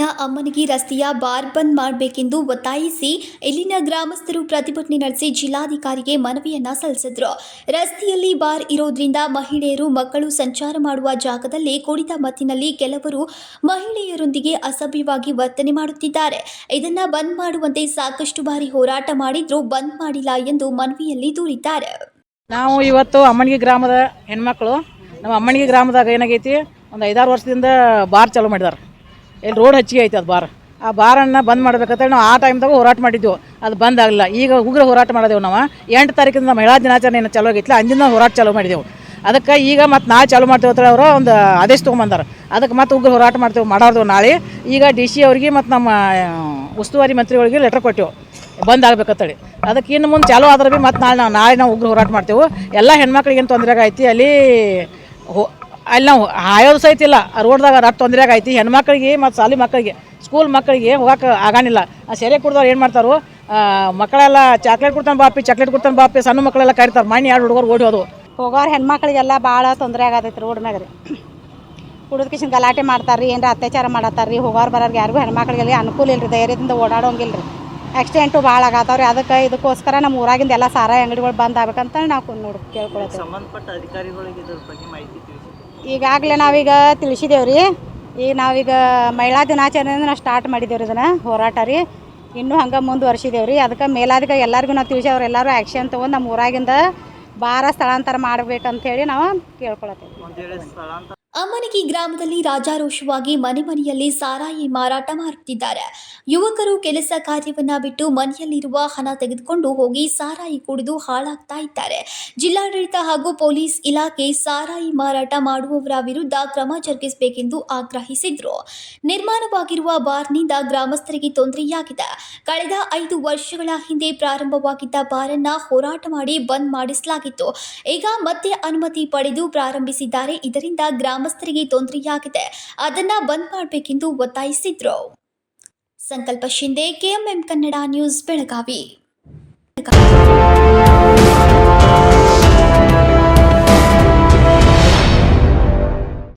ಅಮ್ಮನಗಿ ರಸ್ತೆಯ ಬಾರ್ ಬಂದ್ ಮಾಡಬೇಕೆಂದು ಒತ್ತಾಯಿಸಿ ಇಲ್ಲಿನ ಗ್ರಾಮಸ್ಥರು ಪ್ರತಿಭಟನೆ ನಡೆಸಿ ಜಿಲ್ಲಾಧಿಕಾರಿಗೆ ಮನವಿಯನ್ನ ಸಲ್ಲಿಸಿದ್ರು. ರಸ್ತೆಯಲ್ಲಿ ಬಾರ್ ಇರೋದ್ರಿಂದ ಮಹಿಳೆಯರು ಮಕ್ಕಳು ಸಂಚಾರ ಮಾಡುವ ಜಾಗದಲ್ಲಿ ಕುಡಿದ ಮತ್ತಿನಲ್ಲಿ ಕೆಲವರು ಮಹಿಳೆಯರೊಂದಿಗೆ ಅಸಭ್ಯವಾಗಿ ವರ್ತನೆ ಮಾಡುತ್ತಿದ್ದಾರೆ. ಇದನ್ನ ಬಂದ್ ಮಾಡುವಂತೆ ಸಾಕಷ್ಟು ಬಾರಿ ಹೋರಾಟ ಮಾಡಿದ್ರೂ, ಬಂದ್ ಮಾಡಿಲ್ಲ ಎಂದು ಮನವಿಯಲ್ಲಿ ದೂರಿದ್ದಾರೆ. ನಾವು ಇವತ್ತು ಅಮ್ಮನಿಗೆ ಗ್ರಾಮದ ಹೆಣ್ಮಕ್ಳು, ನಮ್ಮ ಅಮ್ಮನಿಗೆ ಗ್ರಾಮದಾಗ ಏನಾಗೈತಿ, ಒಂದು ಐದಾರು ವರ್ಷದಿಂದ ಬಾರ್ ಚಾಲೂ ಮಾಡಿದಾರೆ. ಇಲ್ಲಿ ರೋಡ್ ಹಚ್ಚಿಗೆ ಐತೆ ಅದು ಬಾರ್. ಆ ಬಾರನ್ನು ಬಂದ್ ಮಾಡ್ಬೇಕಂತೇಳಿ ನಾವು ಆ ಟೈಮ್ದಾಗ ಹೋರಾಟ ಮಾಡಿದ್ದೆವು ಅದು ಬಂದ್ ಆಗಲಿಲ್ಲ. ಈಗ ಉಗ್ರ ಹೋರಾಟ ಮಾಡಿದೆವು ನಾವು. ಎಂಟು ತಾರೀಕಿಂದ ಮಹಿಳಾ ದಿನಾಚರಣೆ ಏನು ಚಾಲೂ ಆಗೈತಿಲ್ಲ ಅಂಜಿಂದ ಹೋರಾಟ ಚಾಲೂ ಮಾಡಿದೆವು. ಅದಕ್ಕೆ ಈಗ ಮತ್ತೆ ನಾ ಚಾಲೂ ಮಾಡ್ತೇವೆ ಅಂತೇಳಿ ಅವರು ಒಂದು ಆದೇಶ ತೊಗೊಂಬಂದಾರೆ. ಅದಕ್ಕೆ ಮತ್ತೆ ಉಗ್ರ ಹೋರಾಟ ಮಾಡ್ತೇವೆ ಮಾಡೋದು ನಾಳೆ. ಈಗ ಡಿ ಸಿ ಅವ್ರಿಗೆ ಮತ್ತು ನಮ್ಮ ಉಸ್ತುವಾರಿ ಮಂತ್ರಿಗಳಿಗೆ ಲೆಟ್ರ್ ಕೊಟ್ಟೆವು. ಬಂದ್ ಆಗ್ಬೇಕಂತೇಳಿ ಅದಕ್ಕೆ ಇನ್ನು ಮುಂದೆ ಚಾಲೂ ಆದ್ರೆ ಭೀ ಮತ್ತೆ ನಾಳೆ ನಾವು ನಾಳೆ ನಾವು ಉಗ್ರ ಹೋರಾಟ ಮಾಡ್ತೇವೆ. ಎಲ್ಲ ಹೆಣ್ಮಕ್ಳಿಗೆ ಏನು ತೊಂದರೆ ಆಗೈತಿ ಅಲ್ಲಿ ಹೋ ಅಲ್ಲಿ ನಾವು ಹಾಯೋದು ಸಹಿತ ಇಲ್ಲ. ಆ ರೋಡ್ದಾಗ ರಟ್ಟು ತೊಂದರೆ ಆಗೈತಿ. ಹೆಣ್ಮಕ್ಳಿಗೆ ಮತ್ತು ಸಾಲಿ ಮಕ್ಕಳಿಗೆ ಸ್ಕೂಲ್ ಮಕ್ಕಳಿಗೆ ಹೋಗಕ್ಕೆ ಆಗಾಣಿಲ್ಲ ಆ ಸೆರೆ ಕುಡ್ದವ್ರು ಏನು ಮಾಡ್ತಾರೋ? ಮಕ್ಕಳೆಲ್ಲ ಚಾಕ್ಲೇಟ್ ಕೊಡ್ತಾನೆ ಬಾಪಿ ಚಾಕ್ಲೇಟ್ ಕೊಡ್ತಾನೆ ಬಾಪಿ ಸಣ್ಣ ಮಕ್ಕಳೆಲ್ಲ ಕರಿತಾರೆ. ಮಣ್ಣು ಎರಡು ಹುಡುಗರು ಓಡಿ ಹೋದವು. ಹೋಗೋರು ಹೆಣ್ಮಕ್ಳಿಗೆಲ್ಲ ಭಾಳ ತೊಂದರೆ ಆಗತೈತಿ ರೋಡ್ ಮ್ಯಾಗ ರೀ ಕುಡಿದ್ಕಿಶನ್ ಗಲಾಟೆ ಮಾಡ್ತಾರೆ ರೀ ಏನರ ಅತ್ಯಾಚಾರ ಮಾಡತ್ತಾರ ರೀ ಹೋಗೋರು ಬರೋರ್ಗೆ ಯಾರಿಗೂ ಹೆಣ್ಮಕ್ಳಿಗೆಲ್ಲ ಅನುಕೂಲ ಇಲ್ಲ ರೀ ಧೈರ್ಯದಿಂದ ಓಡಾಡೋಂಗಿಲ್ಲ ರೀ ಆಕ್ಸಿಡೆಂಟು ಭಾಳ ಆಗತ್ತಾವ್ರಿ ಅದಕ್ಕೆ ಇದಕ್ಕೋಸ್ಕರ ನಮ್ಮ ಊರಾಗಿಂದ ಎಲ್ಲ ಸಾರಾಯಿ ಅಂಗಡಿಗಳು ಬಂದ್ ಆಗ್ಬೇಕಂತ ನಾವು ನೋಡಿ ಕೇಳ್ಕೊಳ್ತೀವಿ ಸಂಬಂಧಪಟ್ಟ ಅಧಿಕಾರಿಗಳಿಗೆ ಇದ್ರ ಬಗ್ಗೆ ಮಾಹಿತಿ ತಿಳಿಸಿ. ಈಗಾಗಲೇ ನಾವೀಗ ತಿಳಿಸಿದೇವೆ ರೀ. ಈಗ ನಾವೀಗ ಮಹಿಳಾ ದಿನಾಚರಣೆಯಿಂದ ನಾವು ಸ್ಟಾರ್ಟ್ ಮಾಡಿದ್ದೇವೆ ಇದನ್ನು, ಹೋರಾಟ ರೀ. ಇನ್ನೂ ಹಂಗೆ ಮುಂದುವರ್ಸಿದೇವೆ ರೀ. ಅದಕ್ಕೆ ಮೇಲಾದಿಗೆ ಎಲ್ಲರಿಗೂ ನಾವು ತಿಳಿಸಿ ಎಲ್ಲರೂ ಆ್ಯಕ್ಷನ್ ತೊಗೊಂಡು ನಮ್ಮ ಊರಾಗಿಂದ ಭಾರ ಸ್ಥಳಾಂತರ ಮಾಡ್ಬೇಕಂತೇಳಿ ನಾವು ಕೇಳ್ಕೊಳತ್ತೇವೆ. ಅಮ್ಮನಗಿ ಗ್ರಾಮದಲ್ಲಿ ರಾಜಾರೋಷವಾಗಿ ಮನೆ ಮನೆಯಲ್ಲಿ ಸಾರಾಯಿ ಮಾರಾಟ ಮಾಡುತ್ತಿದ್ದಾರೆ. ಯುವಕರು ಕೆಲಸ ಕಾರ್ಯವನ್ನ ಬಿಟ್ಟು ಮನೆಯಲ್ಲಿರುವ ಹಣ ತೆಗೆದುಕೊಂಡು ಹೋಗಿ ಸಾರಾಯಿ ಕುಡಿದು ಹಾಳಾಗ್ತಾ ಇದ್ದಾರೆ. ಜಿಲ್ಲಾಡಳಿತ ಹಾಗೂ ಪೊಲೀಸ್ ಇಲಾಖೆ ಸಾರಾಯಿ ಮಾರಾಟ ಮಾಡುವವರ ವಿರುದ್ಧ ಕ್ರಮ ಜರುಗಿಸಬೇಕೆಂದು ಆಗ್ರಹಿಸಿದ್ರು. ನಿರ್ಮಾಣವಾಗಿರುವ ಬಾರ್ನಿಂದ ಗ್ರಾಮಸ್ಥರಿಗೆ ತೊಂದರೆಯಾಗಿದೆ. ಕಳೆದ ಐದು ವರ್ಷಗಳ ಹಿಂದೆ ಪ್ರಾರಂಭವಾಗಿದ್ದ ಬಾರನ್ನ ಹೋರಾಟ ಮಾಡಿ ಬಂದ್ ಮಾಡಿಸಲಾಗಿತ್ತು. ಈಗ ಮತ್ತೆ ಅನುಮತಿ ಪಡೆದು ಪ್ರಾರಂಭಿಸಿದ್ದಾರೆ. ಇದರಿಂದ ಗ್ರಾಮಸ್ಥರಿಗೆ ತೊಂದರೆಯಾಗಿದೆ. ಅದನ್ನ ಬಂದ್ ಮಾಡಬೇಕೆಂದು ಒತ್ತಾಯಿಸಿದ್ರು. Sankalp Shinde KMM Kannada news Belagavi.